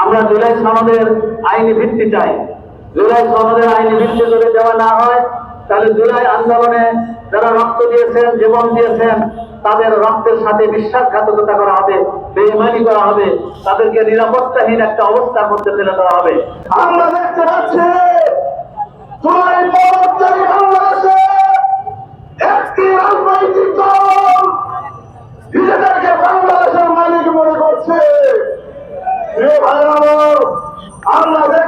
আমরা জুলাই সনদের আইনি ভিত্তি চাই। জুলাই সনদের আইনি ভিত্তি যদি দেওয়া না হয়, তাহলে জুলাই আন্দোলনে যারা রক্ত দিয়েছেন, জীবন দিয়েছেন, তাদের রক্তের সাথে বিশ্বাসঘাতকতা করা হবে, বেইমানি করা হবে, তাদেরকে নিরাপত্তাহীন একটা অবস্থার মধ্যে ফেলে দেওয়া হবে। আমরা দেখতে পাচ্ছি জুলাই পরবর্তী বাংলাদেশে একটি রাজনৈতিক দল নিজেদেরকে বাংলাদেশের মালিক মনে করছে ভাই আমার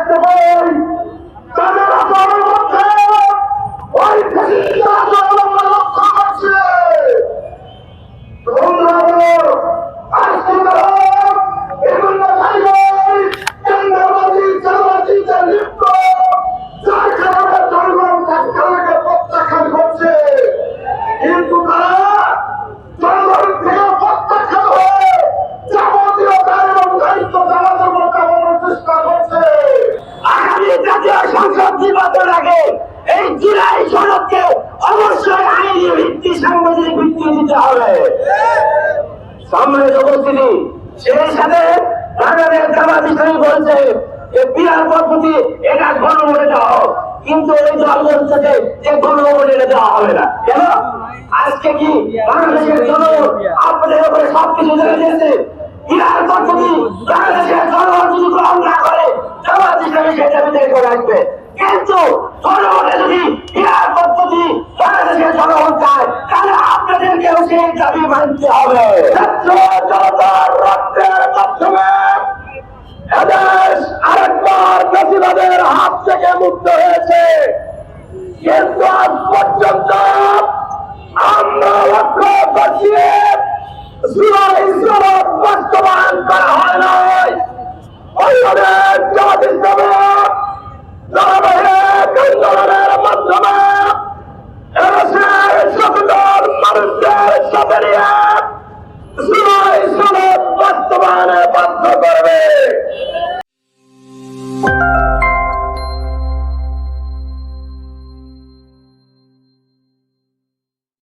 জাতীয় সংসদ নির্বাচন আগে এই জুলাই সনদকে অবশ্যই আইনি ভিত্তি সাংবিধানিক ভিত্তি দিতে হবে। সম্মানিত উপস্থিতি, সেই সাথে বাংলাদেশ জামাত ইসলামী বলছে যে বিরাট পদ্ধতি এটা গণভোটে দেওয়া হোক, কিন্তু এই দল বলছে যে গণভোটে এটা দেওয়া হবে না। কেন? আজকে কি বাংলাদেশের জনগণ আপনাদের উপরে সবকিছু জেনে দিয়েছে? বিরাট পদ্ধতি বাংলাদেশের জনগণ যদি গ্রহণ না করে জামাত ইসলামী করে আসবে কিন্তু জনগণের যদি পদ্ধতি বাংলাদেশের জনগণ চায়, তাহলে সেই দাবি মানতে হবে। জনতার রক্তের মাধ্যমে আরেকবার হাত থেকে মুক্ত হয়েছে। কিন্তু আজ পর্যন্ত